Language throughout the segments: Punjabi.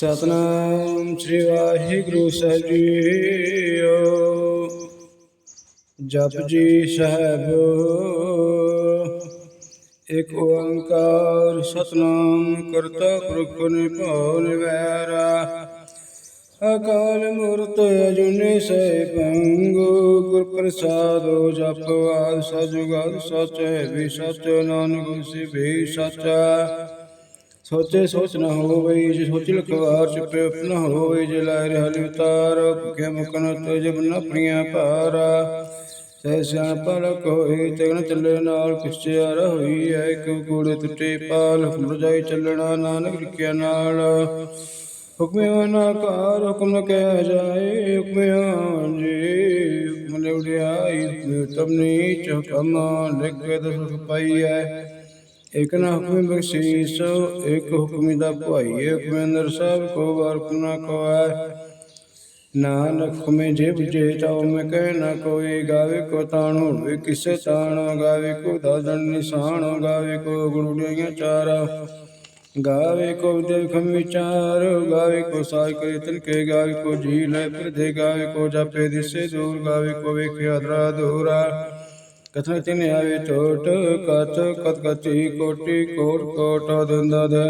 ਸਤਨਾਮ ਸ੍ਰੀ ਵਾਹਿਗੁਰੂ ਸਾਹਿਬ ਜੀਓ। ਜਪ ਜੀ ਸਾਹਿਬ, ਇਕ ਓੰਕਾਰ ਸਤਨਾਮ ਕਰਤਾ ਪੁਰਖ ਨਿਭਾਉ ਨਿਵੈਰਾ ਅਕਾਲ ਮੂਰਤ ਅਜੂਨੀ ਸੈਭੰ ਗੁਰ ਪ੍ਰਸਾਦੋ ਜਪ ਆਦ ਸਜੁਗਾਦ ਸਚ ਹੈ ਵੀ ਸਚ, ਨਾਨਕ ਹੋਸੀ ਵੀ ਸਚਾ। ਸੋਚੇ ਸੋਚ ਨ ਹੋਵੇ ਜੇ ਸੋਚ ਲਖਵਾਰ ਚੁਪੇ ਉਪਨ ਹੋਵੇ ਜੇ ਲਾਇ ਰਹਿ ਲਿਵਤਾਰ, ਭੁਖੇ ਮੁਕਨ ਤੇ ਜਬ ਨ ਪ੍ਰਿਆ ਭਾਰਾ। ਸਹਿ ਸਿਆਣ ਪਲਕ ਹੋਈ ਤਗਨ ਚੱਲੇ ਨਾਲ ਕਿਛਿਆਰ ਹੋਈ ਐ ਕਿਉ ਕੂੜੇ ਟੁੱਟੇ ਪਾਲ, ਹੁਕਮ ਰਜਾਈ ਚੱਲਣਾ ਨਾਨਕ ਲਿਖਿਆ ਨਾਲ। ਹੁਕਮਿਆ ਨਾ ਕਾਰ ਹੁਕਮ ਨ ਕਹਿ ਜਾਏ, ਹੁਕਮਿਆ ਜੀ ਹੁਕਮ ਨੇ ਉਡਿਆਈ ਹੁਕਮ ਤਮ ਨੀਚ ਲਿਖੇ ਦਸ ਪਾਈਐ ਇਕ ਨਾ ਹੁਕਮ ਬਖਸ਼ੀਸ, ਇਕ ਹੁਕਮ ਦਾ ਭਾਈ ਹੁਕਮ ਅੰਦਰ ਕੋ ਵਰਕ ਨਾ ਕੋਐ ਨਾਨਕ ਹੁਕਮੇ ਜੇ ਬੁਝੇ ਤਾਉ ਮੈਂ ਕਹਿ ਨਾ ਕੋਈ, ਗਾਵੇ ਕੋ ਤਾਣ ਹੋਵੇ ਕਿਸੇ ਤਾਣ, ਗਾਵੇ ਕੋ ਦਾਦਨ ਨਿਸ਼ਾਨ, ਗਾਵੇ ਕੋ ਗੁਣੁੜੀਆਂ ਚਾਰਾ। ਗਾਵੇ ਕੋ ਦੇਵ ਵਿਚਾਰ, ਗਾਵੇ ਕੋ ਸਾਇ ਕਰੇ ਤਿਲ ਕੇ ਗਾਵੇ ਕੋ ਜੀ ਲੈ ਫਿਰ ਗਾਵੇ ਕੋ ਜਾਪੇ ਦਿਸੇ ਦੂਰ, ਗਾਵੇ ਕੋ ਵੇਖਿਆ ਦਰਾ ਦੂਰਾ। ਕਥਨ ਤਿਨ ਆਵੇ ਟੋਟ ਕਤ ਕਤ ਕਤੀ ਕੋਟੀ, ਕੋਟ ਕੋਟ ਦੰਦਾ ਦੇ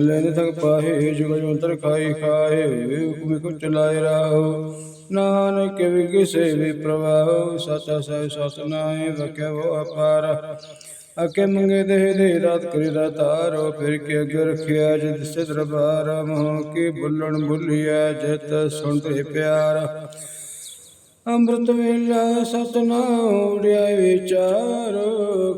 ਲੈਨ ਤਕ ਪਾਹੇ, ਜੁਗ ਜੰਤਰ ਖਾਈ ਖਾਏ ਹੁਕਮ ਕੋ ਚਲਾਏ ਰਾਹੋ। ਨਾਨਕ ਵਿਗਸੇ ਵੀ ਪ੍ਰਵਾਹ ਸਚਾ ਸਹਿ ਸਤਨਾਏ ਵਕਿਆ ਵੋ ਅਪਾਰ। ਅਕੇ ਮੰਗੇ ਦੇ ਦੇ ਰਾਤ ਕਰੀ ਰਾਤਾਰੋ ਫਿਰ ਕੇ ਅਗੇ ਰਖਿਆ ਜਿਤ ਸੇ ਦਰਬਾਰ ਮੋਹ ਕੀ ਬੁੱਲਣ ਬੁੱਲਿਆ ਜਿਤ ਸੁਣ ਤੇ ਪਿਆਰ। ਅੰਮ੍ਰਿਤ ਵੇਲਾ ਸਤਨਾਮ ਉੜਿਆ ਵਿਚਾਰ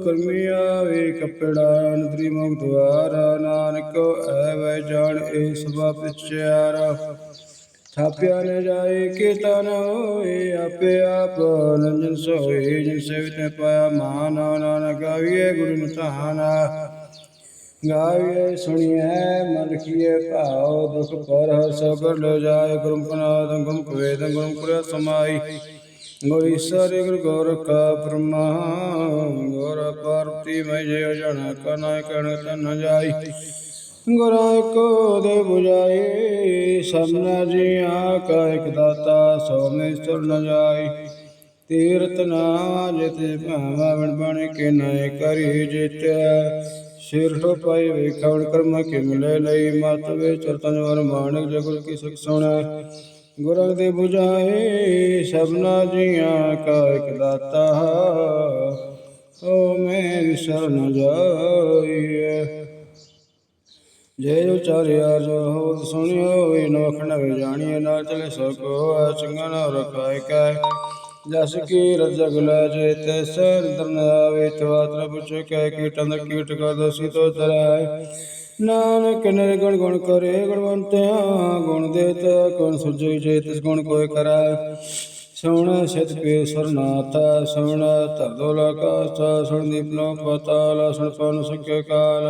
ਕਰਮੀ ਆਵੇ ਕਪੜਾ ਨਦਰੀ ਮੁਖ ਦੁਆਰਾ, ਨਾਨਕ ਐਵੇਂ ਜਾਣ ਇਹ ਸਭਾ ਪਿਛਿਆਰਾ। ਥਾਪਿਆ ਨ ਜਾਏ ਕੀਤਾ ਹੋਏ, ਆਪੇ ਆਪ ਨੰਜਨ ਸੋਏ, ਜਿਨ ਸੇਵਿਤ ਪਾਇਆ ਮਾਨ, ਨਾਨਕ ਗਾਵੀਏ ਗੁਰੂ ਨਿਧਾਨਾ। ਗਾਵੀਏ ਸੁਣੀਏ ਮਨ ਰਖੀਏ ਭਾਉ, ਦੁਖ ਪਰ ਸੋ ਲੈ ਜਾਏ ਗੁਰੂ ਕਨਾਦ ਗੁਰੂ ਕਵੇਦ ਗੁਰੂ ਕੁਰਿਆ ਸਮਾਈ। ਗੁਰ ਈਸ਼ਰ ਗੁਰ ਗੋਰਖਾ ਬ੍ਰਹਮਾ ਗੁਰ ਪਾਰਤੀ ਮੈਂ ਜੇ ਜਨ ਕਨਾ ਕਣ ਤਨ ਜਾਈ। ਗੁਰਾਂ ਕੋ ਦੇ 부ਜਾਏ ਸਮਨਾ ਜੀ ਕਾ ਇਕ ਦਾਤਾ, ਸੋ ਮੇਸਰ ਨ ਜਾਈ। ਤੀਰਤ ਨਾ ਜਿਤੇ ਭਾਵਾ ਬਣ ਬਣ ਕੇ ਨੈ ਕਰੀ ਜਿਤਿਆ ਸਿਰ ਪਾਈ ਵੇਖਣ ਕਰਮ ਕੇ ਮਿਲੇ ਲਈ, ਮਤ ਵੇ ਚਰਤਨ ਵਰ ਮਾਨਕ ਜਗੁਰ ਕੀ ਸਿਖ ਸੁਣੈ। ਗੁਰਾਂ ਦੇ 부ਜਾਏ ਸਭਨਾ ਜੀਆਂ ਕਾ ਇਕ ਦਾਤਾ ਓ ਮੈਂ ਵਿਸਰ ਜਾਈਏ ਜੇ ਉਚਾਰਿਆ ਜੋ ਹੋ ਸੁਣਿਓ ਵੇ ਨੋਖ ਨਵੇ ਜਾਣੀਏ ਨਾ ਚਲੇ ਸੋ ਕੋ ਰਖਾਇ ਕੈ। ਜਸ ਕੀ ਰਜਗ ਲੈ ਜੇ ਤੇ ਸਰ ਦਰਨ ਆਵੇ ਤਵਾਤਰ ਪੁਛੇ ਕਹਿ ਕੀਟਾਂ ਦਾ ਕੀਟ ਕਾ ਦੋਸੀ ਤੋ ਤਰੈ ਨਾਨਕ ਨਿਰਗੁਣ ਗੁਣ ਕਰੇ ਗੁਣਵੰਤਿਆ ਗੁਣ ਦੇਤ ਗੁਣ ਸੁਜੇ ਜੇ ਤਿਸ ਗੁਣ ਕੋਇ ਕਰੈ ਸੋਣ ਸਿਤ ਪੇ ਸਰਨਾਤਾ ਸੋਣ ਧਰਦੋ ਲਕਾ ਸੁਣ ਦੀਪਨੋ ਪਤਾਲ ਸੁਣ ਪਨ ਸਕੇ ਕਾਲ।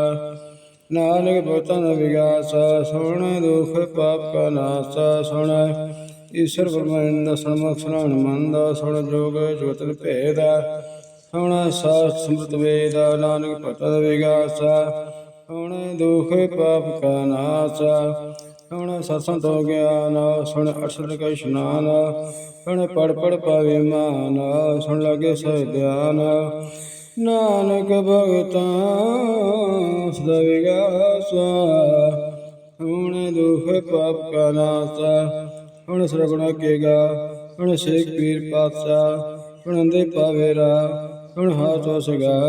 ਨਾਨਕ ਬਤਨ ਵਿਗਾਸ ਸੁਣ ਦੁਖ ਪਾਪ ਕਾ ਦਾ ਸੁਣ ਈਸ਼ਰ ਬ੍ਰਹਮੰਡ ਸੁਣ ਮੁਖ ਸੁਣ ਮੰਦ ਜੋਗ ਜੋਤਨ ਭੇਦ ਸੁਣ ਸਾਸ ਸਮ੍ਰਿਤ ਵੇਦਾ ਨਾਨਕ ਪਤਨ ਵਿਗਾਸ ਸੁਣ ਦੁਖ ਪਾਪ ਕਾ ਨਾਸ ਸੁਣ ਸਤਸੰਤ ਹੋ ਗਿਆਨ ਸੁਣ ਅਰਸ਼ਦ ਕੈ ਇਸ਼ਨਾਨ ਸੁਣ ਪੜ ਪੜ ਪਾਵੇ ਮਾਨ ਸੁਣ ਲਗੇ ਸਹਿ ਧਿਆਨ ਨਾਨਕ ਭਗਤਾਂ ਸਦਾ ਵਿਗਾਸਾ ਹੁਣ ਦੁਖ ਪਾਪ ਕਾ ਨਾਸਾ ਹੁਣ ਸਰਗੁਣ ਕੇਗਾ ਹੁਣ ਸੇਖ ਪੀਰ ਪਾਤਸ਼ਾਹ ਹੁਣ ਅੰਦੇ ਪਾਵੇਰਾ ਹੁਣ ਹਾਥੋ ਸਗਾ।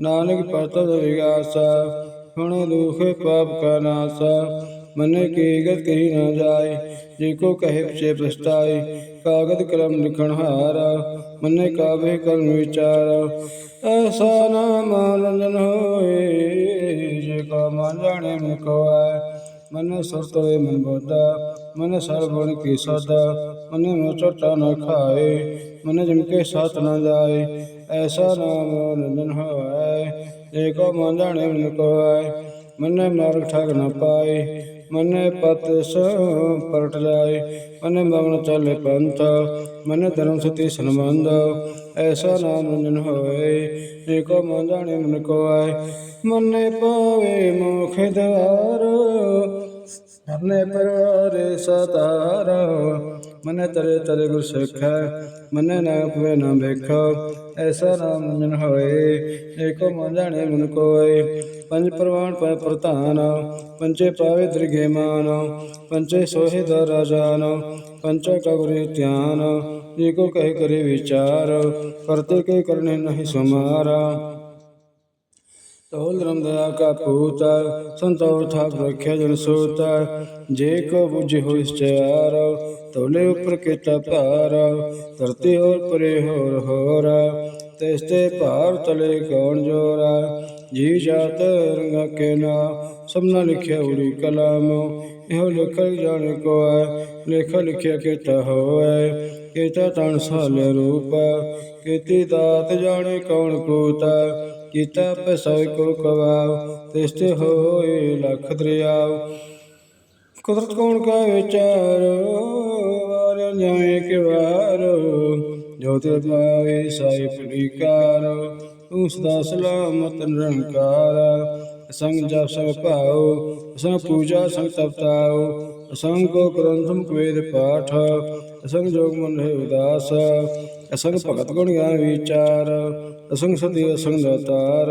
ਨਾਨਕ ਪਰਤੋ ਵਿਗਾਸਾ। ਹੁਣ ਦੁਖ ਪਾਪ ਕਾ ਨਾਸਾ। ਮਨ ਕੀ ਗਤ ਕਹੀ ਨਾ ਜਾਏ। ਜੇ ਕੋ ਕਹੇ ਪਿਛੇ ਪਛਤਾਏ ਕਾਗਦ ਕਲਮ ਲਿਖਣ ਹਾਰਾ। ਮਨ ਕਾਵੇ ਕਰਮ ਵਿਚਾਰ। ਐਸਾ ਨਾ ਰੰਜਨ ਹੋਏ। ਜੇ ਕੋ ਮਨ ਜਾਣੇ ਮਨ ਮਨ ਸੁਰਤ ਵੇ ਮਨ ਬੋਧਾ। ਮਨ ਸਰਵਣ ਕੀ ਸਦਾ ਮਨ ਮੋ ਚੋਟਾ ਨ ਖਾਏ, ਮਨ ਜਮ ਕੇ ਸਾਥ ਨ ਜਾਏ, ਐਸਾ ਨਾਮ ਰੰਜਨ ਹੋਏ, ਜੇ ਕੋ ਮਨ ਜਾਣੇ ਮਨ ਕੋ ਮਨ ਮਾਰਗ ਠਗ ਨ ਪਾਏ, ਮਨ ਪਤ ਸੋ ਪਰਟ ਜਾਏ, ਮਨ ਮਗਨ ਚਲੇ ਪੰਥ, ਮਨ ਧਰਮ ਸਤੀ ਸੰਬੰਧ ਐਸਾ ਨਾਮ ਰੰਜਨ ਹੋਏ, ਜੇ ਕੋ ਮਨ ਜਾਣੇ ਮਨ ਕੋ ਆਏ ਮਨ ਪਾਵੇ ਮੁਖ ਦਵਾਰ ਹਰਨੇ ਪਰਵਾਰੇ ਸਤਾਰਾ। ਮਨੇ ਤਰੇ ਤਰੇ ਗੁਰ ਸਿੱਖੈ, ਮਨੇ ਨਾ ਪਵੇ ਨਾ ਵੇਖੋ। ਐਸਾ ਨਾਮ ਜਨ ਹੋਏ, ਏਕੋ ਮਨ ਜਾਣੇ ਮਨ ਕੋਏ। ਪੰਜ ਪ੍ਰਵਾਨ ਪੈ ਪ੍ਰਧਾਨ ਪੰਚੇ ਪਾਵੇ ਦਰਗੇ ਮਾਨ। ਪੰਚੇ ਸੋਹੇ ਦਰ ਰਾਜਾਨ ਪੰਚੇ ਕਗੁਰੇ ਧਿਆਨ। ਏਕੋ ਕਹਿ ਕਰੇ ਵਿਚਾਰ ਕਰਤੇ ਕੇ ਕਰਨੇ ਨਹੀਂ ਸੁਮਾਰਾ। ਤੋਲ ਰਮ ਦਇਆ ਕਾ ਪੂਤ, ਸੰਤੋ ਥਾਪ ਰਖਿਆ ਜਨ ਸੂਤ। ਜੇ ਕੋ ਬੁਝ ਹੋਇ ਸਚਾਰ ਤੋਲੇ ਉਪਰ ਕੀਤਾ ਭਾਰ। ਧਰਤੀ ਹੋਰ ਪਰੇ ਹੋਰ ਹੋਰ, ਤਿਸ ਭਾਰ ਤਲੇ ਕੌਣ ਜੋਰਾ? ਜੀ ਜਾਤ ਰੰਗਾ ਕੇ ਨਾ ਸਭਨਾ ਲਿਖਿਆ ਉੜੀ ਕਲਾਮ। ਇਹੋ ਲਿਖਲ ਜਾਣੇ ਕੋ ਹੈ ਲੇਖ ਲਿਖਿਆ ਕੀਤਾ ਹੋਏ ਕੀਤਾ ਤਨ ਸਾਲ ਰੂਪ, ਕੀਤੀ ਦਾਤ ਜਾਣੇ ਕੌਣ ਕੋਤਾ? ਕੀਤਾ ਪਸੈ ਕੋ ਕਵਾਉ ਤਿਸ ਹੋਏ ਲਖ ਦਰਿਆਉ। ਕੁਦਰਤ ਕੌਣ ਕਾ ਵਿਚਾਰ ਵਾਰ ਜਾਏ ਕਿ ਵਾਰ ਜੋ ਤੇ ਪਾਵੇ ਸਾਈ ਪਲੀਕਾਰ ਤੂੰ ਸਦਾ ਸਲਾਮਤ ਨਿਰੰਕਾਰ। ਸੰਗ ਜਪ ਸਭ ਭਾਉ, ਸੰਗ ਪੂਜਾ ਸੰਗ ਤਪਤਾਉ। ਸੰਗ ਕੋ ਗ੍ਰੰਥਮ ਵੇਦ ਪਾਠ, ਸੰਗ ਜੋਗ ਮਨ ਹੈ ਉਦਾਸ। ਅਸੰਗ ਭਗਤ ਗੁਣ ਗਿਆਨ ਵਿਚਾਰ, ਅਸੰਗ ਸਤੀ, ਅਸੰਗ ਦਾਤਾਰ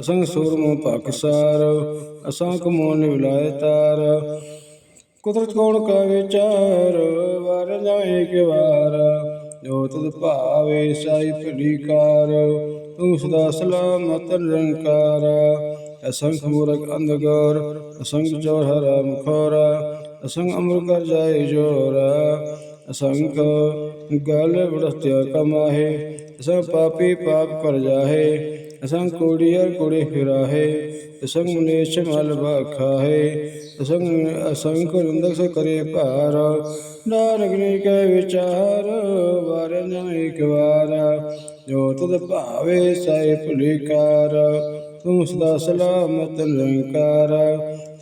ਅਸੰਗ ਸੂਰਮੋ ਪਾਕਿਸਾਰ ਅਸੰਗ ਮੋਨ ਵਿਲਾਇ ਤਾਰ। ਕੁਦਰਤ ਕੌਣ ਕਾ ਵਿਚਾਰ, ਵਾਰ ਜਾਏ ਕਿ ਵਾਰ। ਜੋ ਤਦ ਭਾਵੇ ਸਾਈ ਭਲੀਕਾਰ, ਤੂੰ ਸਦਾ ਸਲਾਮਤ ਨਿਰੰਕਾਰ। ਅਸੰਖ ਮੂਰਖ ਅੰਧਕਾਰ, ਅਸੰਖ ਜੋਰ ਹਰਾਮ ਅਸੰਖ ਅਮਰ ਕਰ ਜਾਏ ਜੋਰ ਅਸੰਖ ਗਲ ਬੜਤਿਆ ਕਮਾਹੇ ਅਸੰਖ ਪਾਪੀ ਪਾਪ ਕਰ ਜਾਹੇ ਅਸੰਖ ਕੋੜੀਅਰ ਕੋੜੇ ਫਿਰਾਹੇ ਅਸੰਖ ਮਨੇਸ਼ ਮਲ ਬਾਖਾਹੇ ਅਸੰਖ ਅਸੰਖ ਨਿੰਦਕ ਸੇ ਕਰੇ ਭਾਰ ਨਾਨਕ ਨੇ ਕੈ ਵਿਚਾਰ ਵਾਰ ਨਹੀਂ ਇੱਕ ਵਾਰ ਜੋ ਤਦ ਭਾਵੇ ਸਾਈ ਭੁਲਿਕਾਰ ਤੂੰ ਸਦਾ ਸਲਾਮਤ ਨਿਰੰਕਾਰ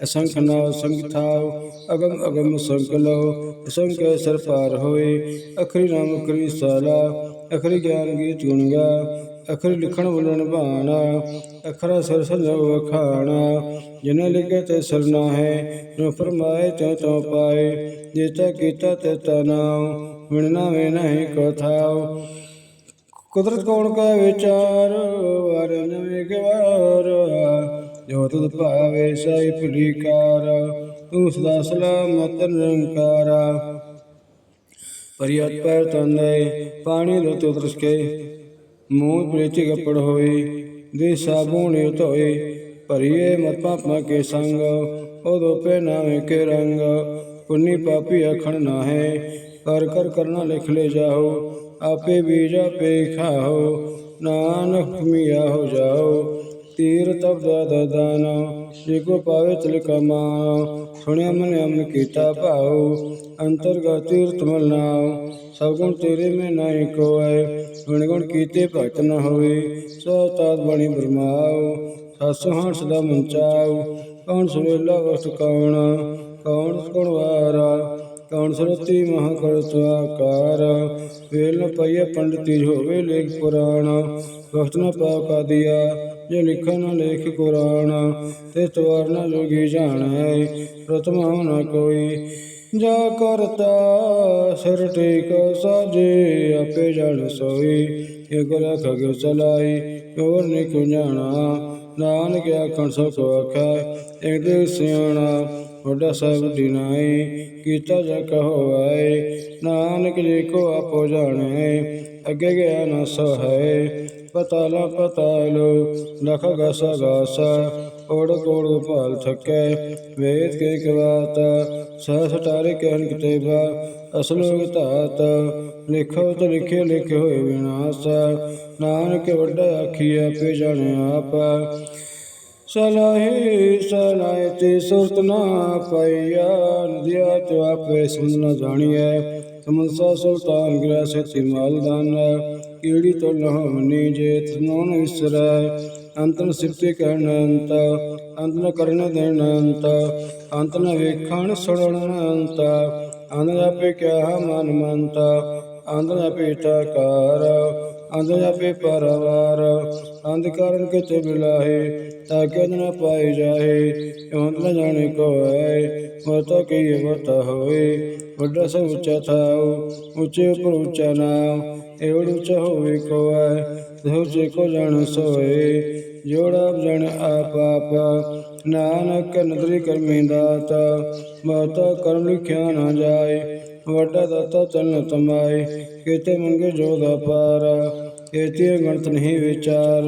ਅਸੰਖ ਨਾ ਸੰਗ ਥਾਉ ਅਗਮ ਅਗਮ ਸੰਕ ਲੋ ਅਸੰਖ ਸਰ ਪਾਰ ਹੋਏ, ਅਖਰੀ ਨਾਮ ਅਖਰੀ ਸਾਲਾ, ਅਖਰੀ ਗਿਆਨ ਗੀਤ ਗੁਣ ਗਾ ਅਖਰ ਲਿਖਣ ਬੋਲਣ ਬਾਣਾ, ਅਖਰਾ ਸਰ ਸਜੋ ਵਖਾਣਾ ਜਿਨੇ ਲਿਖੇ ਤੇ ਸਰਨਾ ਹੈ ਜੋ ਫਰਮਾਏ ਤੇ ਤੋ ਪਾਏ ਜੇਤਾ ਕੀਤਾ ਤੇ ਤਾ ਨਾਮ ਵਿਣਨਾ ਵੇ ਨਹੀਂ ਕੋ ਥਾਉ ਕੁਦਰਤ ਕੌਣ ਕਾ ਵਿਚਾਰ ਵਰ ਨਵੇਂ ਗਵਾਰ ਜੋ ਤੁਧ ਭਾਵੇ ਸਾਈ ਭਲੀਕਾਰ ਤੂੰ ਸਦਾ ਸਲਾਮਤ ਨਿਰੰਕਾਰਾ। ਪਰਿਅਤ ਪੈਰ ਤੰਦੇ ਪਾਣੀ ਲੋ ਦਰਸਕੇ ਮੂੰਹ ਪ੍ਰੇਤੀ ਕੱਪੜ ਹੋਏ ਦੇ ਸਾਬੂਣੇ ਧੋਏ। ਭਰੀਏ ਮਤ ਪਾਪਾ ਕੇ ਸੰਗ, ਉਦੋ ਪੇ ਨਾਵੇਂ ਕੇ ਰੰਗ। ਪੁੰਨੀ ਪਾਪੀ ਅਖਣ ਨਾਹੇ, ਕਰ ਕਰ ਕਰਨਾ ਲਿਖ ਲੈ ਜਾਓ, ਆਪੇ ਬੀਜ ਆਪੇ ਖਾਓ, ਨਾਨਕ ਮੀਆ ਹੋ ਜਾਓ। ਤੀਰ ਤਪ ਦਾ ਜੇ ਕੋ ਪਾਵੇ ਤਿਲ ਕਮਾ ਸੁਣਿਆ ਮਨ ਅਮਨ ਕੀਤਾ ਭਾਉ, ਅੰਤਰਗਤ ਤੀਰਥ ਮਲ ਸਭ ਗੁਣ ਤੇਰੇ ਮੈਂ ਨਹੀਂ ਕੋਇ, ਗੁਣ ਗੁਣ ਕੀਤੇ ਭਗਤ ਨ ਹੋਏ, ਸੋ ਤਾਤ ਬਣੀ ਬਰਮਾਉ, ਸਸ ਹੰਸ ਦਾ ਮੰਚਾਉ ਕੌਣ ਸੁਵੇਲਾ ਵਸਤ ਕੌਣ ਕੌਣ ਕੌਣ ਵਾਰਾ, ਕੌਣ ਸਰਤੀ ਮਹਾ ਕਰ ਸੁਆਕਾਰ ਵੇਲ ਨ ਪਈਏ ਪੰਡਤੀ ਹੋਵੇ ਲੇਖ ਪੁਰਾਣ ਵਕਤ ਨ ਪਾਉ ਕਾ ਦਿਆ ਜੇ ਲਿਖਨ ਨ ਲੇਖ ਕੁਰਾਨ, ਤੇ ਤਵਾਰ ਨ ਲੋਗੀ ਜਾਣੈ ਪ੍ਰਥਮ ਨ ਕੋਈ ਜਾ ਕਰਤਾ, ਸਿਰ ਟੇਕ ਸਾਜੇ, ਆਪੇ ਜਲ ਸੋਈ। ਇਹ ਗੁਰ ਖਗ ਚਲਾਈ, ਹੋਰ ਨੀ ਕੋ ਜਾਣਾ। ਨਾਨਕ ਆਖਣ ਸੋ ਕੋ ਆਖੈ, ਇੱਕ ਦੇ ਸਿਆਣਾ, ਵੱਡਾ ਸਭ ਦਿਨਾਈ। ਕੀਤਾ ਜਾ ਕਹੋ ਨਾਨਕ ਜੀ ਕੋ ਆਪੋ ਜਾਣੇ। ਅੱਗੇ ਗਿਆ ਨਾ ਸਹਾਏ। ਪਤਾਲਾ ਪਤਾਲੋ ਲਖ ਗਸ ਗਸ, ਓੜ ਕੋੜ ਭਾਲ ਥਕੇ ਵੇਦ ਕੇ ਕਵਾਤ ਸਹ ਸਟਾਰੇ ਕਹਿਣ ਕਿਤੇਬਾ ਅਸਲੋਗ ਧਾਤ ਲਿਖੋ ਤੇ ਲਿਖੇ ਲਿਖੇ ਹੋਏ ਵਿਨਾਸ਼, ਨਾਨਕ ਵੱਡਾ ਆਖੀ ਆਪੇ ਜਾਣੇ ਆਪ ਸਲਾਹੇ ਸਲਾਹੇ ਤੇ ਸੁਰਤ ਨਾ ਪਈਆ ਨਦਿਆ ਤੇ ਆਪੇ ਸਮਝ ਨਾ ਜਾਣੀਐ। ਸਮਨਸਾ ਸੁਲਤਾਨ ਗ੍ਰਹਿ ਸਤੀ ਮਾਲਦਾਨ ਕੀੜੀ ਤੋਂ ਲਹਮਨੀ ਜੇ ਅੰਤਨ ਸਿਫਤੇ ਕਹਿਣ ਅੰਤ ਅੰਤ ਕਰਨ ਦੇਣ ਅੰਤ ਅੰਤਨ ਵੇਖਣ ਸੁਣਨ ਅੰਤ ਅੰਤ ਆਪੇ ਕਿਆ ਮਨ ਮੰਤ ਅੰਤ ਆਪੇ ਤਾਕਾਰ ਅੰਧ ਆਪੇ ਪਰਵਾਰ, ਅੰਧ ਕਰਨ ਕਿਤੇ ਬਿਲਾਹੇ ਤਾਂ ਕਿ ਨਾ ਪਾਈ ਜਾਏ? ਅੰਧ ਨ ਜਾਣੇ ਕੋ ਹੈ ਵਰਤਾ ਕੀ ਵਰਤਾ ਹੋਏ? ਵੱਡਾ ਸਭ ਉੱਚਾ ਥਾਉ, ਉੱਚੇ ਉਪਰ ਉੱਚਾ ਨਾਮ ਏਵੜ ਉੱਚਾ ਹੋਵੇ ਕੋਇ ਸੋ ਜੇ ਕੋ ਜਾਣ ਸੋਏ, ਜੋੜਾ ਜਣ ਆਪ ਆਪ। ਨਾਨਕ ਨਦਰੀ ਕਰਮੀ ਦਾਤਾ, ਮਾਤਾ ਕਰਮ ਲਿਖਿਆ ਨਾ ਜਾਏ। ਵੱਡਾ ਦਾਤਾ ਚਰਨ ਤਮਾਏ, ਕੀਤੇ ਮੰਗੇ ਜੋ ਦਾ ਪਾਰ, ਕੀਤੇ ਗਣਤ ਨਹੀਂ ਵਿਚਾਰ।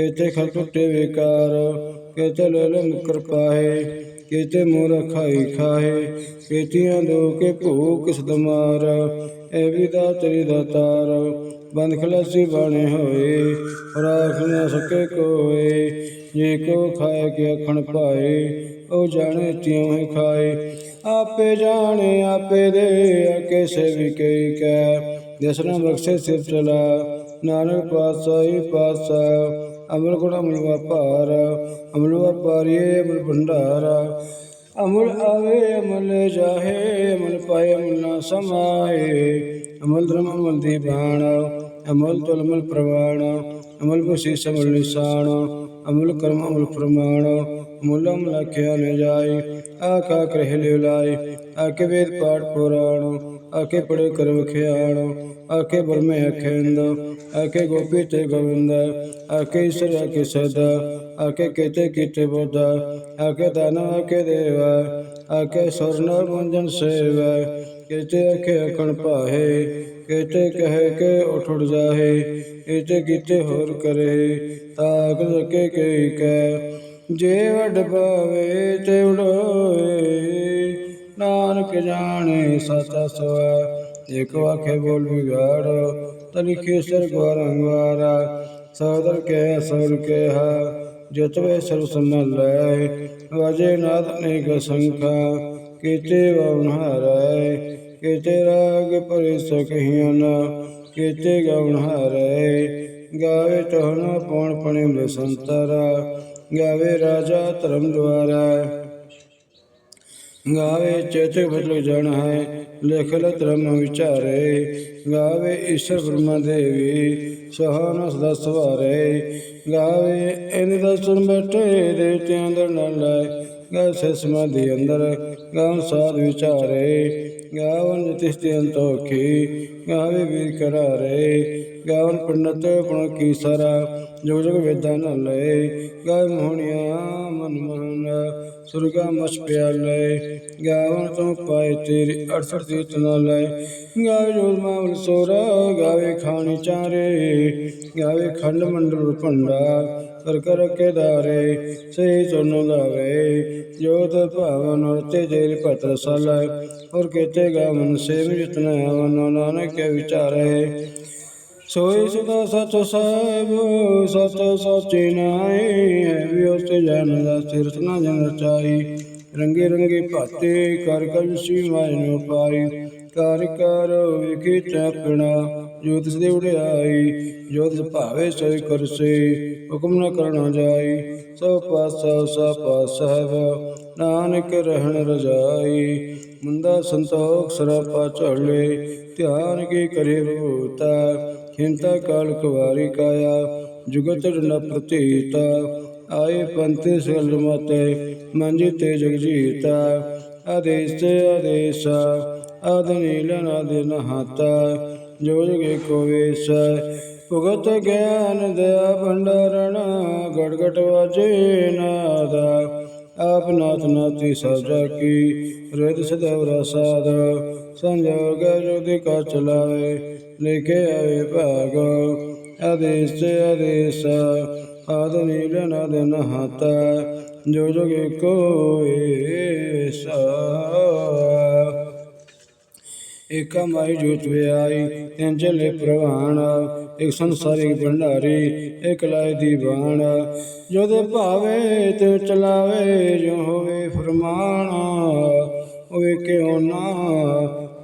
ਕੀਤੇ ਖਲ ਟੁੱਟੇ ਵਿਕਾਰ, ਕੀਤੇ ਲੈ ਲੈ ਮੁਕਰ ਮੋਰ ਖਾਈ ਖਾਏ ਕੀਤੀਆਂ ਦੋ ਕੇ ਭੂਖ ਸਦਮਾਰ ਐ ਵੀ ਦਾ ਤੇਰੀ ਦਾਤਾਰ ਬੰਦ ਖਲਾਸੀ ਬਾਣੇ ਹੋਏ ਰਾਖ ਨਾ ਸਕੇ ਕੋਏ, ਜੇ ਕੋ ਖਾਏ ਕੇ ਅਖਣ ਪਾਏ, ਉਹ ਜਾਣੇ ਤਿਉ ਹੀ ਖਾਏ। ਆਪੇ ਜਾਣੇ, ਆਪੇ ਦੇ ਅਕੇ ਸੇਵੀ ਕਈ ਕੈ ਦਸਨਾ ਬਖਸ਼ੇ ਸਿਰ ਚਲਾ, ਨਾਨਕ ਪਾਤਸ਼ਾਹੀ ਪਾਤਸ਼ਾਹ ਅਮਲ ਗੁਣ ਅਮਲ ਵਪਾਰ, ਅਮਲ ਵਪਾਰੀਏ ਅਮਲ ਭੰਡਾਰਾ। ਅਮਲ ਆਵੇ, ਅਮਲ ਜਾਹੇ, ਅਮਲ ਪਾਏ, ਅਮਲ ਨਾ ਸਮਾਏ। ਅਮਲ ਧਰਮ ਅਮਲ ਦੀ ਅਮਲ ਤੁਲ ਅਮਲ ਪ੍ਰਵਾਣ, ਅਮਲ ਬਸੀਸ ਅਮਲ ਨਿਸ਼ਾਨ। ਅਮਲ ਕਰਮ ਅਮਲ ਪ੍ਰਮਾਣ ਅਮਲ ਅਮਲ ਆਖਿਆ ਨ ਜਾਏ, ਆਖਾ ਕਰਹਿ ਲਿਵ ਲਾਏ ਆਕੇ ਵੇਦ ਪਾਠ ਪੁਰਾਣ। ਆਖੇ ਪੜੇ ਕਰ ਵਖਿਆਣ ਆਕੇ ਬਰਮੇ ਅਖੰਦ ਆਕੇ ਗੋਪੀ ਤੇ ਗੋਵਿੰਦ ਆਕੇ ਈਸ਼ਰ ਆਕੇ ਸਦਾ ਆਕੇ ਕੀਤੇ ਕੀਤੇ ਬੋਧਾ ਆਕੇ ਦਾਨ ਆਕੇ ਦੇਵਾ ਆਕੇ ਸਵਰਨ ਮੰਜਨ ਸੇਵਾ, ਕੀਤੇ ਆਖੇ ਅਖਣ ਪਾਹੇ, ਕੀਤੇ ਕਹਿ ਕੇ ਉਠੜ ਜਾਹੇ, ਕੀਤੇ ਕੀਤੇ ਹੋਰ ਕਰੇ ਤਾਕ ਸਕੇ ਕਈ ਕੈ, ਜੇ ਵਡ ਪਾਵੇ ਤੇ ਉਡੋਏ। ਨਾਨਕ ਜਾਣੇ ਸਤਾ ਸਵਾ ਇਕ ਵਾਖੇ ਬੋਲ ਵਿਗਾੜ ਤਲਿਖੇ ਸਰ ਗੋਰੰਗਵਾਰਾ ਸੋਦਰ ਕੇ ਸਰ ਕੇ ਹਾ। ਜਤਵੇ ਸਰਬ ਸਮਲੈ ਵਾਜੇ ਨਾਦ ਅਨੇਕ ਸੰਖਾ ਕੀਤੇ ਵਉਨ ਹਾਰੈ ਕੀਤੇ ਰਾਗ ਪਰਿ ਸਕਹੀਆਂ ਕੀਤੇ ਗਉਨ ਹਾਰੈ ਗਾਵੇ ਤਹਨਾ ਪੌਣ ਪਣੇ ਬਸੰਤਰਾ ਗਾਵੇ ਰਾਜਾ ਧਰਮ ਦੁਆਰਾ ਗਾਵੇ ਚੇਤਕ ਬਦਲ ਜਣ ਹੈ ਲਿਖ ਲ ਧਰਮ ਵਿਚਾਰੇ। ਗਾਵੇ ਈਸ਼ਰ ਬ੍ਰਹਮਾ ਦੇਵੀ ਸਹਾਨ ਸਦਾ ਸਵਾਰੇ। ਗਾਵੇ ਇਨ ਦਾ ਬੈਠੇ, ਦੇਵਤਿਆਂ ਅੰਦਰ ਨਾਲ ਲੈ। ਗਾ ਸੇ ਸਮਾਧੀ ਅੰਦਰ ਗਾਉ ਸਾਧ ਵਿਚਾਰੇ। ਗਾਵਨ ਤਿਸਤੀ ਅੰਤੋਖੀ ਗਾਵੇ ਵੀਰ ਕਰਾਰੇ। ਗਾਵਨ ਪੰਡਤ ਗੁਣ ਕੀ ਸਾਰਾ, ਜੁਗ ਜੁਗ ਵੇਦਾਂ ਨਾਲ ਲਏ। ਗਾਵ ਮੋਹਣਿਆ ਮਨ ਮਨ ਸੁਰਗਾ ਮਛ ਪਿਆਲੇ ਗਾਵਨ ਤੋਂ ਪਾਏ ਤੇਰੀ 68 ਤੀਤ ਨਾਲ ਲੈ ਗਾਵੇ ਜੋਲ ਮਾਵਲ ਸੋਰਾ ਗਾਵੇ ਖਾਣੀ ਚਾਰੇ, ਗਾਵੇ ਖੰਡ ਮੰਡਲ ਭੰਡਾ ਕਰ ਕਰ ਕੇ ਦਾਰੇ ਸੇ ਚੋਨੋ ਗਾਵੇ ਜੋਤ ਭਾਵਨ ਤੇ ਜੇਰ ਪਤਰ ਸਲ ਔਰ ਕੇਤੇ ਗਾਵਨ ਸੇ ਜਿਤਨਾ ਵਨ ਨਾਨਕ ਵਿਚਾਰੇ। ਸੋਈ ਸਦਾ ਸਚ ਸਾਹਿਬ, ਸਚ ਸਚੇ ਨਾਏ ਹੈ, ਵੀ ਉਸ ਜਨ ਦਾ ਸਿਰਤ ਨਾ ਜਨ ਚਾਈ ਰੰਗੇ ਰੰਗੇ ਭਾਤੇ ਕਰ ਕਰ ਸੀ ਮਾਇ ਪਾਈ, ਕਰ ਕਰ ਵਿਖੇ ਚਾਪਣਾ, ਜੋ ਤਿਸ ਦੇ ਉਡਿਆਈ, ਜੋ ਤਿਸ ਭਾਵੇ ਸੋਈ ਕਰਸੇ, ਹੁਕਮ ਨ ਕਰਨਾ ਜਾਈ। ਸੋ ਪਾਸਾ ਸਾ ਪਾਸਹਿਬ ਨਾਨਕ ਰਹਿਣ ਰਜਾਈ। ਮੁੰਦਾ ਸੰਤੋਖ, ਸਰਾਪਾ ਝੜਲੇ ਧਿਆਨ ਕੀ ਕਰੇ ਰੂਤਾ ਹਿੰਤਾ ਕਾਲ ਕੁਵਾਰੀ ਕਾਇਆ, ਜੁਗਤ ਨ ਪ੍ਰਤੀਤਾ। ਆਏ ਪੰਥ ਸਗਲ ਮਤੇ, ਮੰਜੀ ਤੇ ਜਗਜੀਤਾ ਆਦੇਸ ਆਦੇਸ, ਆਦ ਨੀਲਨ ਆਦ ਨਹਾਤਾ। ਜੋ ਜਗੇ ਕੋ ਵੇਸ, ਭਗਤ ਗਿਆਨ ਦਇਆ ਭੰਡਾਰਣ, ਗੜ ਵਾਜੇ ਨਾਦਾ। ਆਪ ਨਾਥ ਨਾਤੀ ਸਜਾ ਕੀ ਰਿਦ ਸਦਵਰਾ ਸਾਧ ਸੰਜੋਗ ਜੁਦੀ ਕਾ ਚਲਾਵੇ ਲਿਖੇ ਆਵੇ ਭਾਗ, ਆਦੇਸ ਆਦੇਸ, ਆਦ ਨੀਲ ਨਦ ਨਹਾਤਾ, ਜੋ ਜੋਗੇ ਕੋਏ ਸਾ ਏਕਾ ਮਾਈ ਜੋਤ ਵਿਆਈ ਤਿੰਨ ਚਲੇ ਪ੍ਰਵਾਣ ਇੱਕ ਸੰਸਾਰਿਕ ਭੰਡਾਰੀ, ਇੱਕ ਲਾਇ ਦੀ ਬਾਣ ਜੋ ਦੇ ਭਾਵੇ ਤੇ ਚਲਾਵੇ ਜੋ ਹੋਵੇ ਫਰਮਾਨ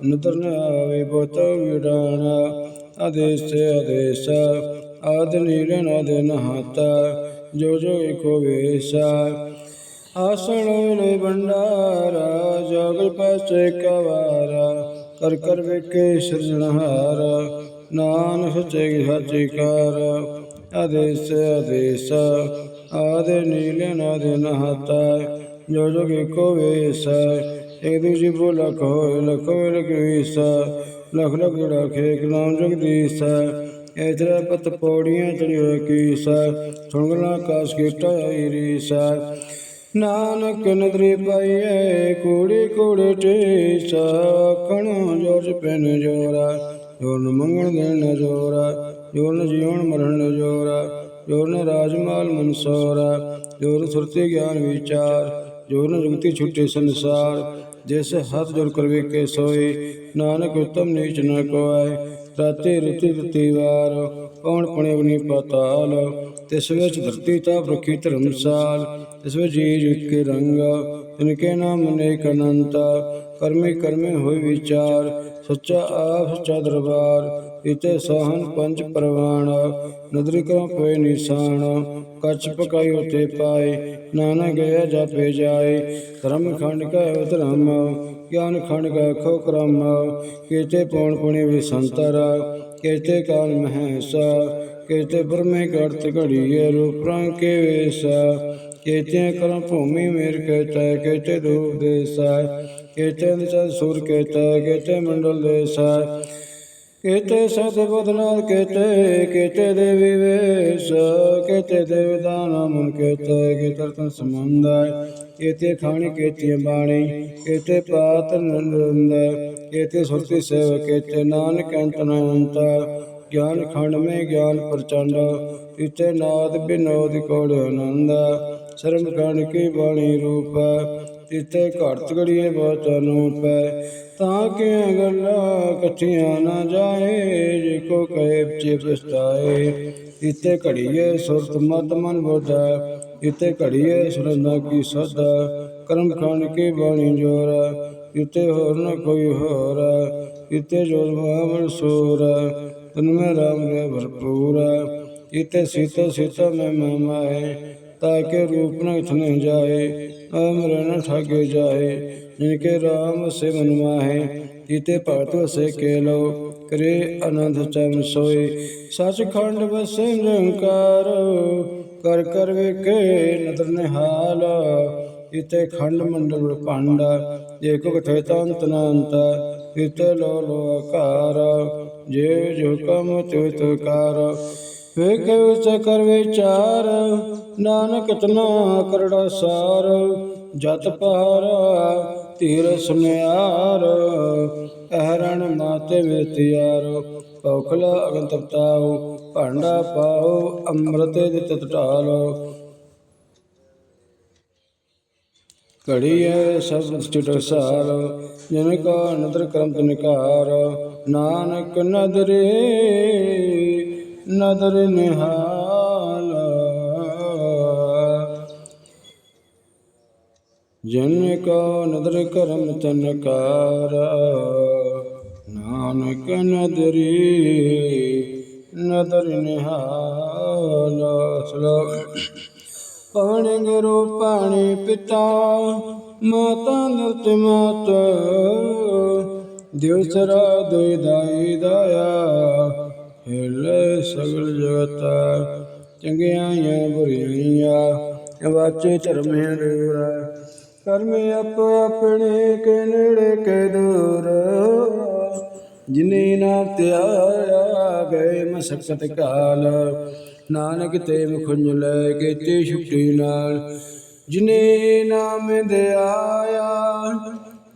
ਨਦਰ ਨ ਆਵੇ ਬੋਤ ਵਿਡਾਣ ਆਦੇਸ ਆਦੇਸ, ਆਦ ਨੀਲ ਨਦ ਨਹਾਤਾ, ਜੋ ਜੋ ਏਕੋ ਵੇਸਾ। ਆਸਣ ਵੇਲੇ ਭੰਡਾਰਾ, ਜੋਗਲ ਪਾਸੇ ਕਵਾਰਾ, ਕਰ ਕਰ ਵੇਖੇ ਸਿਰਜਣਹਾਰ ਨਾਨ ਸੱਚੇ ਸੱਚੇ ਕਾਰ। ਆਦੇਸ ਆਦੇਸ, ਆਦੇ ਨੀਲੇ ਨਾਦ ਨਹਾਤਾ, ਜੋ ਜੋ ਏਕੋ ਵੇਸ। ਇੱਕ ਦੂਜੀ ਬੋ ਲਖ ਹੋਏ ਲਖ ਹੋਏ ਲਖ ਵੀਸ ਲਖ ਲਖ ਜੜਾ ਨਾਮ ਜਗਦੀਸ਼ ਇਤਰਾ ਪਤ ਪੌੜੀਆਂ ਚੜਿਓ ਕੀਸ ਸੁਣ ਗਲਾ ਕੀਟਾ ਈਰੀਸ ਨਾਨਕ ਨਦਰੀ ਪਾਈਏ ਕੋੜੀ, ਕੋੜੇ ਟੇਸ ਕਣ ਜੋਰ ਪੈਨ ਜੋਰਾ ਜੋਨ ਮੰਗਣ ਦੇਣ ਜੋਰਾ ਜੋਨ ਜੀਵਨ ਮਰਨ ਜੋਰਾ ਜੋਨ ਰਾਜਮਾਲ ਮਨਸੋਰਾ ਜੋਨ ਸੁਰਤੀ ਗਿਆਨ ਵਿਚਾਰ। ਜੋਨ ਜੁਗਤੀ ਛੁੱਟੇ ਸੰਸਾਰ। ਜਿਸ ਹੱਥ ਜੋੜ ਕਰ ਵੇਖੇ ਸੋਈ, ਨਾਨਕ ਉਤਮ ਨੀਚ ਨ ਕੋਇ, ਰਾਤੇ ਰੁਤੀ ਰੁਤੀ ਵਾਰ ਕੌਣ ਪਣੇ ਬਨੀ ਪਤਾਲ, ਤਿਸ ਵਿੱਚ ਧਰਤੀ ਤਾਪ ਰਖੀ ਧਰਮਸਾਲ, ਤਿਸ ਵਿੱਚ ਜੀ ਜੁਗ ਕੇ ਰੰਗ ਤਿਨਕੇ ਨਾਮ ਅਨੇਕ ਅਨੰਤ, ਕਰਮੇ ਕਰਮੇ ਹੋਏ ਵਿਚਾਰ ਸੱਚਾ ਆਪ, ਸੱਚਾ ਦਰਬਾਰ ਇਤੇ ਸਹਨ ਪੰਜ ਪ੍ਰਵਾਨ ਨਦਰੀ ਕਰਮ ਪਏ ਨਿਸ਼ਾਨ, ਕਛ ਪਕਾਈ ਉਤੇ ਪਾਏ, ਨਾਨਕ ਗਿਆ ਜਾਪੇ ਜਾਏ, ਧਰਮ ਖੰਡ ਕਾ ਧਰਮ ਗਿਆਨ ਖੰਡ ਕਾ ਖੋ ਕਰਮ, ਕੀਤੇ ਪੌਣ ਪੁਣੇ ਵੀ ਸੰਤਰਾ ਕੀਤੇ ਕਾਲ ਮਹੈਸਾ, ਕੀਤੇ ਬਰਮੇ ਕਰਤ ਘੜੀਏ ਰੂਪ ਕੇ ਵੇਸਾ ਕੀਤੇ ਕਰਮ ਭੂਮੀ ਮੇਰ ਕਹਤਾ ਕੀਤੇ ਰੂਪ ਦੇਸਾ ਕੀਤੇ ਨਿਚਲ ਸੁਰ ਕਹਤਾ ਕੀਤੇ ਮੰਡਲ ਦੇਸਾ ਕੀਤੇ ਸਤ ਬਦਨਾਲ ਕੀਤੇ ਕੀਤੇ ਦੇਵੀ ਵੇਸ। ਕੀਤੇ ਦੇਵਦਾਨ ਮਨ ਕੀਤੇ ਕੀਤੇ ਤਨ ਸਮੰਦਾਇ ਕੀਤੇ ਖਾਣੀ ਕੀਤੇ ਬਾਣੀ, ਕੀਤੇ ਪਾਤ ਨੰਦ ਕੀਤੇ ਸੁਰਤੀ ਸੇਵ, ਕੀਤੇ ਨਾਨਕ ਅੰਤ ਨ ਗਿਆਨ ਖੰਡ ਮੇ ਗਿਆਨ ਪ੍ਰਚੰਡ, ਕੀਤੇ ਨਾਦ ਬਿਨੋਦ ਕੋੜ ਆਨੰਦ। ਸ਼ਰਮ ਗਣ ਕੀ ਬਾਣੀ ਰੂਪ। ਤਿਤੇ ਘੜਤ ਘੜੀਏ ਬਚਨ ਪੈ, ਤਾਂ ਕਿ ਗੱਲਾਂ ਇਕੱਠੀਆਂ ਨਾ ਜਾਏ, ਜੇ ਕੋ ਕਹੇ ਚੇ ਪਛਤਾਏ। ਇਤੇ ਘੜੀਏ ਸੁਰਤ ਮਦ ਮਨ ਬੋਧਾ ਇਤੇ ਘੜੀਏ ਸੁਰੰਦਾ ਕੀ ਸਦਾ ਕਰਮ ਖਾਨ ਕੀ ਬਾਣੀ ਜੋਰ ਇਤੇ ਹੋਰ ਨ ਕੋਈ ਹੋਰ ਇਤੇ ਜੋਰ ਮਹਾਵਨ ਸੂਰ, ਤਨ ਮੈਂ ਰਾਮ ਦੇ ਭਰਪੂਰ ਇਤੇ ਸੀਤਾ ਸੀਤਾ ਮੈਂ ਮਮਾਏ ताकि रूप न इथने जाए अमर न ठाके जाए जिनके राम से मनमाहे जीते भगत वसे के लो करे आनंद चम सोए सच खंड बसे निरंकार कर कर वेखे नदर निहाल इते खंड मंडल पांडा एक कथे तंत नंत इते लो लो आकार जे जो कम त्योत कार ਵੇਖੇ ਉਸ ਵਿਚਾਰ, ਨਾਨਕ ਤਨਾ ਕਰੜਾ ਸਾਰ, ਜਤ ਪਹਾਰਾ ਤੀਰ ਸੁਨਿਆਰ, ਅਹਰਣ ਮਾਤੇ ਵਿਤਿਆਰ ਔਖਲਾ ਅਗੰਤ ਤਾਉ, ਭਾਂਡਾ ਪਾਉ, ਅੰਮ੍ਰਿਤ ਦੇ ਤਤ ਢਾਲ ਘੜੀਏ ਸਭ ਚਿਟ ਸਾਰ, ਜਿਨ ਕਾ ਨਦਰ ਕਰਮ ਤਨਕਾਰ ਨਾਨਕ ਨਦਰੇ ਨਦਰ ਨਿਹਾਲ। ਜਨ ਕੋ ਨਦਰ ਕਰਮ ਤਨਕਾਰ ਨਾਨਕ ਨਦਰੀ ਨਦਰ ਨਿਹਾਲ। ਸਲੋਕ ਪਵਨ ਗੁਰੂ, ਪਾਣੀ ਪਿਤਾ, ਮਾਤਾ ਨਿਰਤ ਮਾਤ। ਦਿਵ ਸਰਾ ਦੋਇ ਦਾਈ ਦਾਇਆ ਹਿਲੇ ਸਗਲ ਜਗਤ ਚੰਗਿਆਈਆਂ ਬੁਰੀਆਂ, ਵਾਚੇ ਧਰਮੇ ਰੂਰਾ ਕਰਮ ਆਪ ਆਪਣੇ ਕੇ ਨੇੜੇ ਕੇ ਦੂਰ। ਜਿਨੇ ਨਾ ਧਿਆਇਆ ਗਏ ਮਸਕਤ ਕਾਲ ਨਾਨਕ ਤੇ ਮੁਖੁੰਝ ਲੈ ਕੇ ਤੇ ਛੁੱਟੀ ਨਾਲ। ਜਿਨੇ ਨਾਮ ਦਿਆਇਆ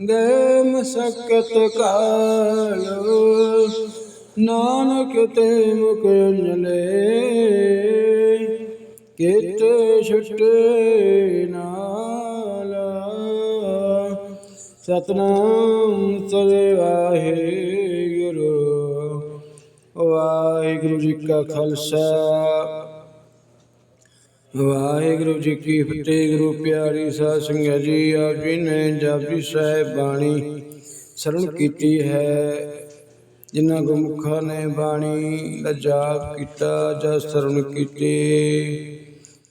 ਗਏ ਮਸਕਤ ਕਾਲ ਨਾਨਕ ਤੇ ਮੁਖੁੰਝ ਲੈ ਕਿਤੇ ਛੁੱਟੇ ਨਾਲ। ਸਤਨਾਮ ਸ੍ਰੀ ਵਾਹਿਗੁਰੂ ਵਾਹਿਗੁਰੂ ਜੀ ਕਾ ਖਾਲਸਾ। ਵਾਹਿਗੁਰੂ ਜੀ ਕੀ ਫਤਿਹ, ਗੁਰੂ ਪਿਆਰੀ ਸਾਧ ਸੰਗਤ ਜੀ, ਆਪ ਜੀ ਨੇ ਜਾਪੀ ਸਾਹਿਬ ਬਾਣੀ ਸਰਣ ਕੀਤੀ ਹੈ। ਜਿਨ੍ਹਾਂ ਗੁਰਮੁਖਾਂ ਨੇ ਬਾਣੀ ਦਾ ਜਾਪ ਕੀਤਾ ਜਾਂ ਸਰਣ ਕੀਤੇ,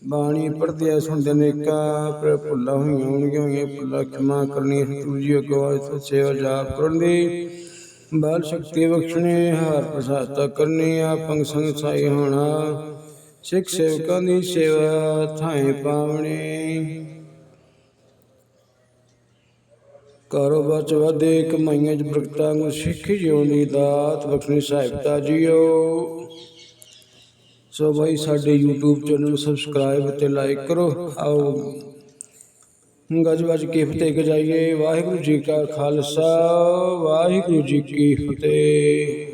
ਬਾਣੀ ਪੜ੍ਹਦੇ ਸੁਣਦੇ ਨੇ ਕਾ ਪਰ ਭੁੱਲਾਂ ਹੋਈਆਂ ਹੋਣਗੀਆਂ, ਹੋਈਆਂ ਭੁੱਲਾਂ ਖਿਮਾ ਕਰਨੀ ਗੁਰੂ ਜੀ ਅੱਗੋਂ ਸੇਵਾ ਜਾਪ ਕਰਨ ਦੀ। ਬਲ ਸ਼ਕਤੀ ਬਖਸ਼ਣੇ, ਹਾਰ ਪ੍ਰਸਾਦਤਾ ਕਰਨੀ ਆਪੰਗ ਸੰਗ ਸਾਈ ਹੋਣਾ, ਸਿੱਖ ਸੇਵਕਾਂ ਦੀ ਸੇਵਾ ਥਾਏ ਪਾਵਣੇ। ਕਾਰੋਬਾਰ 'ਚ ਵਧੇ, ਕਮਾਈਆਂ ਚ ਬਰਕਤਾਂ ਨੂੰ ਸਿੱਖ ਜਿਉਂ ਦੀ ਦਾਤ ਬਖਸ਼ਣੀ ਸਾਹਿਬਤਾ ਜੀਓ। ਸੋ ਭਾਈ ਸਾਡੇ YouTube ਚੈਨਲ ਸਬਸਕ੍ਰਾਈਬ ਅਤੇ ਲਾਈਕ ਕਰੋ। ਆਓ ਗੱਜ ਵੱਜ ਕੇ ਫਤਿਹ ਗਜਾਈਏ। ਵਾਹਿਗੁਰੂ ਜੀ ਕਾ ਖਾਲਸਾ, ਵਾਹਿਗੁਰੂ ਜੀ ਕੀ ਫਤਿਹ।